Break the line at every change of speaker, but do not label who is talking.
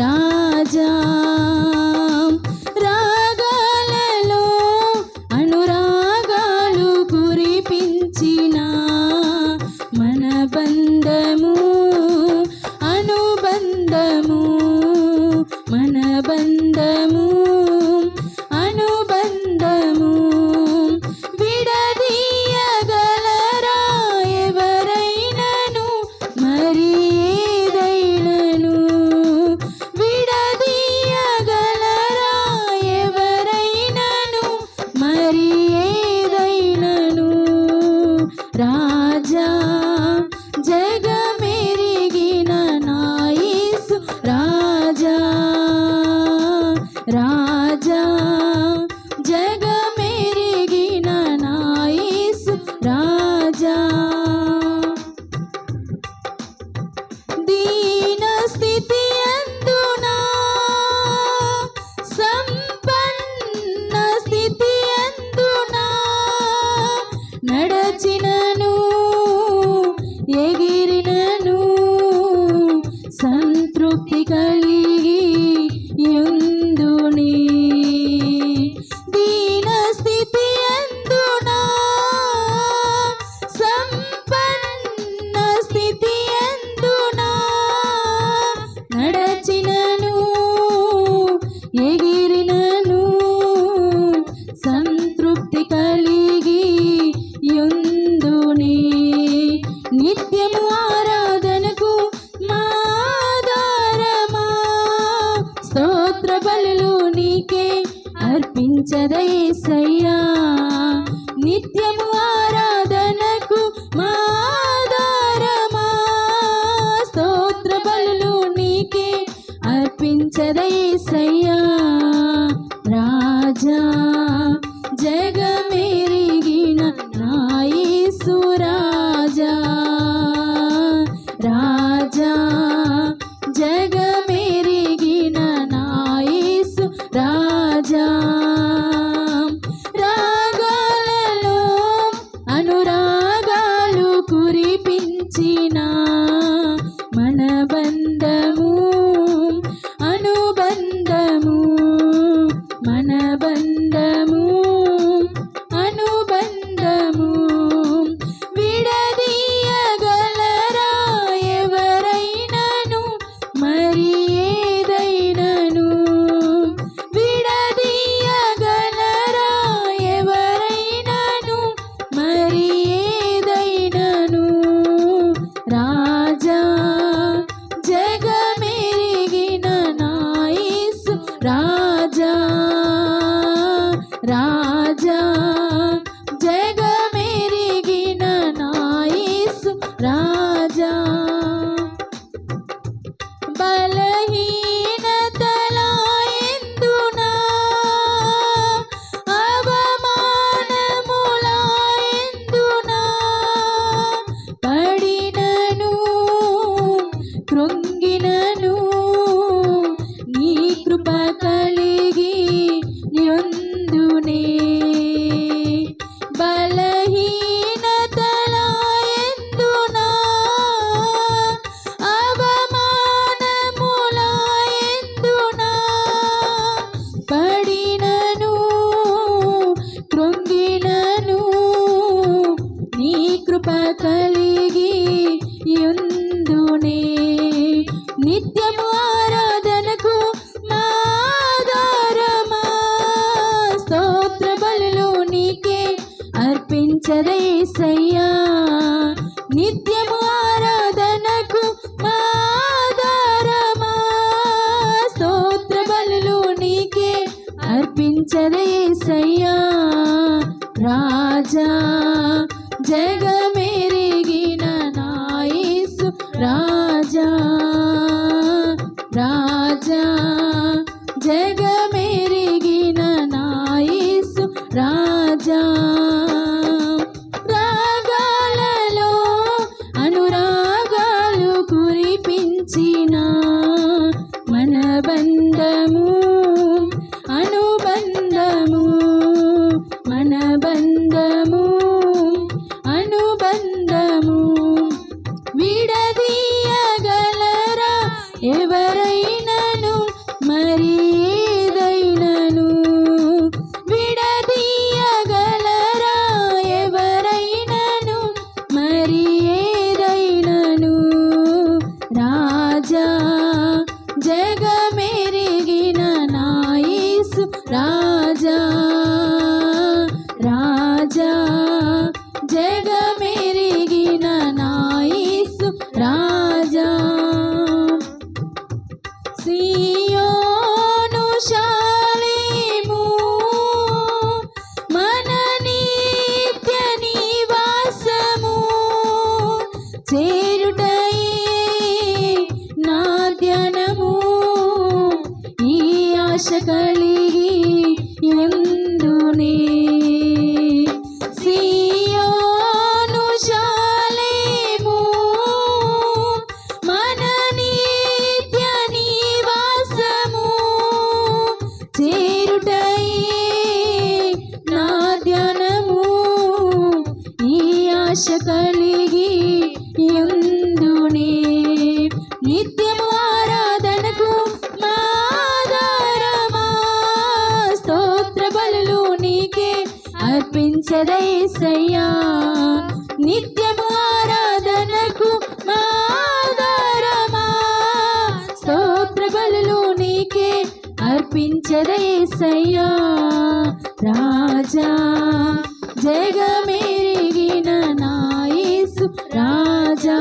రాజా రాగాలలో అనురాగాలు కురిపించిన కదా ఏసయ్యా వచ్చిన pro నిత్యము ఆరాధనకు అర్పించదేసయ్యా నిత్యము ఆరాధనకు నాదారమా స్తోత్ర బలులు నీకే అర్పించదే జగమెరిగిన నాయసు రాజా. అనురాగాలు అనుబంధము అనుబంధము. విడదీయగలరా ఎవరైనా? జగమెరిగిన నాయసు రాజా రాజా. జగమెరిగిన నాయసు రాజా. సీ सकल తీర్చదైసయ్యా నిత్యము ఆరాధనకు మాధారమా స్తోత్ర బలులు నీకే అర్పించదైసయ్యా రాజా జగమెరిగిన నాయసు రాజా.